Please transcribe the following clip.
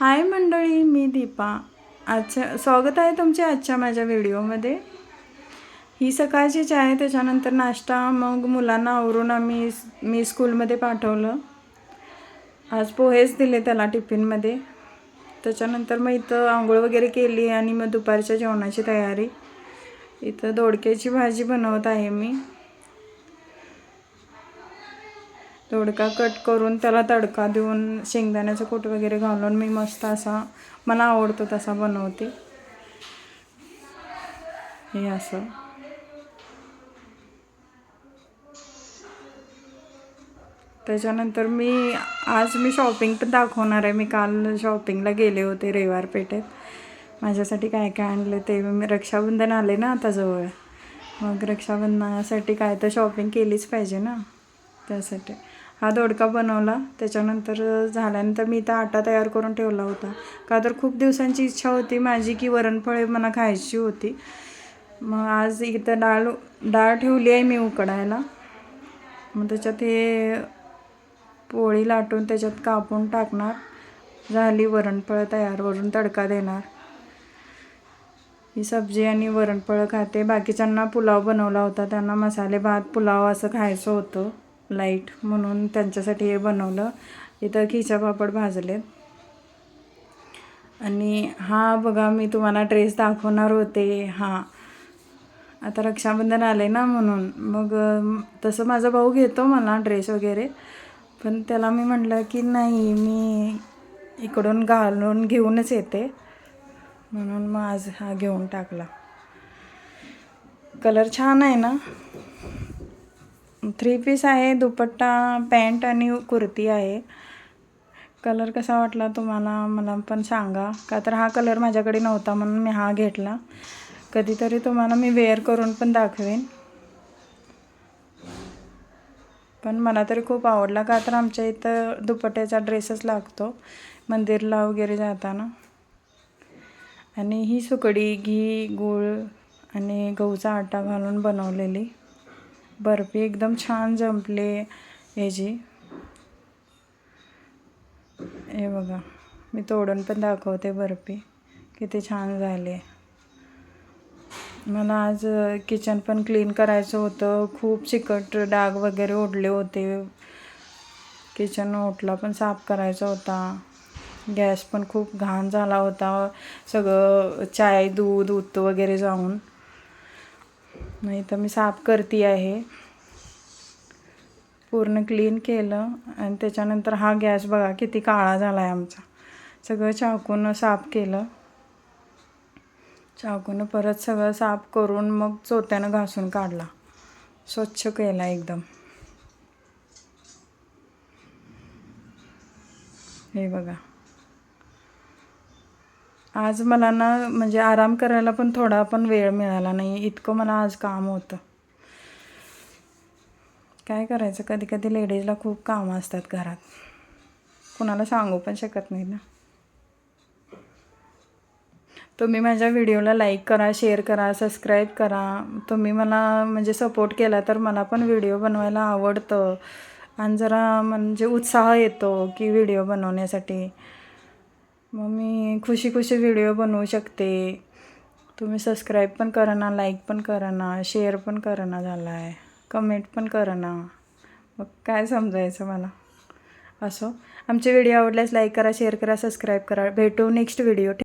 हाय मंडळी मी दीपा. आजच्या स्वागत आहे तुमचे आजच्या माझ्या व्हिडिओमध्ये. ही सकाळचीच आहे त्याच्यानंतर नाश्ता. मग मुलांना आवरून आम्ही मी स्कूलमध्ये पाठवलं. आज पोहेच दिले त्याला टिफिनमध्ये. त्याच्यानंतर मग इथं आंघोळ वगैरे केली आणि मग दुपारच्या जेवणाची तयारी. इथं दोडक्याची भाजी बनवत आहे मी. दोडका कट करून त्याला तडका देऊन शेंगदाण्याचं कूट वगैरे घालून मी मस्त असा मला आवडतो तसा बनवते. हे असं. त्याच्यानंतर मी आज मी शॉपिंग पण दाखवणार आहे. मी काल शॉपिंगला गेले होते रविवार पेठेत. माझ्यासाठी काय काय आणलं ते मी रक्षाबंधन आले ना आता जवळ. मग रक्षाबंधनासाठी काय तर शॉपिंग केलीच पाहिजे ना. त्यासाठी. हा दोडका बनवला. त्याच्यानंतर झाल्यानंतर मी इथं आटा तयार करून ठेवला होता. का तर खूप दिवसांची इच्छा होती माझी की वरणफळे मला खायची होती. मग आज इथं डाळ डाळ ठेवली आहे मी उकडायला. मग त्याच्यात हे पोळी लाटून त्याच्यात कापून टाकणार. झाली वरणफळं तयार वरून तडका देणार. ही सब्जी आणि वरणफळं खाते. बाकीच्यांना पुलाव बनवला होता. त्यांना मसाले भात पुलाव असं खायचं होतं. लाइट म्हणून त्यांच्यासाठी हे बनवलं. इथं खिचा पापड भाजलेत. आणि हा बघा मी तुम्हाला ड्रेस दाखवणार होते. हा. आता रक्षाबंधन आले ना म्हणून. मग तसं माझा भाऊ घेतो मला ड्रेस वगैरे. पण त्याला मी म्हटलं की नाही मी इकडून घालून घेऊनच येते. म्हणून मग आज हा घेऊन टाकला. कलर छान आहे ना? थ्री पीस आहे दुपट्टा पॅन्ट आणि कुर्ती आहे. कलर कसा वाटला तुम्हाला मला पण सांगा. का तर हा कलर माझ्याकडे नव्हता म्हणून मी हा घेतला. कधीतरी तुम्हाला मी वेअर करून पण दाखवेन. पण मला तरी खूप आवडला का तर आमच्या इथं दुपट्ट्याचा ड्रेसच लागतो मंदिरला वगैरे जाताना. आणि ही सुकडी घी गूळ आणि गहूचा आटा घालून बनवलेली. बर्फी एकदम छान जमले. याची हे बघा. मी तोडून पण दाखवते बर्फी. किती छान झाले. मला आज किचन पण क्लीन करायचं होतं. खूप चिकट डाग वगैरे ओढले होते. किचन ओटला पण साफ करायचा होता. गॅस पण खूप घाण झाला होता. सगळं चाय दूध उत वगैरे जाऊन. नाही तर मी साफ करते आहे. पूर्ण क्लीन केलं आणि त्याच्यानंतर हा गॅस बघा किती काळा झाला आहे आमचा. सगळं चाकून साफ केलं. चाकून परत सगळं साफ करून मग चोत्यानं घासून काढला. स्वच्छ केला एकदम. हे बघा. आज मला ना म्हणजे आराम करायला पण थोडा पण वेळ मिळाला नाही. इतकं मला आज काम होतं. काय करायचं? कधी कधी लेडीजला खूप कामं असतात घरात. कुणाला सांगू पण शकत नाही ना. तुम्ही माझ्या व्हिडिओला लाईक करा शेअर करा सबस्क्राईब करा. तुम्ही मला म्हणजे सपोर्ट केला तर मला पण व्हिडिओ बनवायला आवडतं. आणि जरा म्हणजे उत्साह येतो की व्हिडिओ बनवण्यासाठी. मग मी खुशी खुशी व्हिडिओ बनवू शकते. तुम्ही सबस्क्राईब पण करा ना लाईक पण करा ना शेअर पण करा ना झाला आहे कमेंट पण करा ना. मग काय समजायचं मला? असो. आमचे व्हिडिओ आवडल्यास लाईक करा शेअर करा सबस्क्राईब करा. भेटू नेक्स्ट व्हिडिओ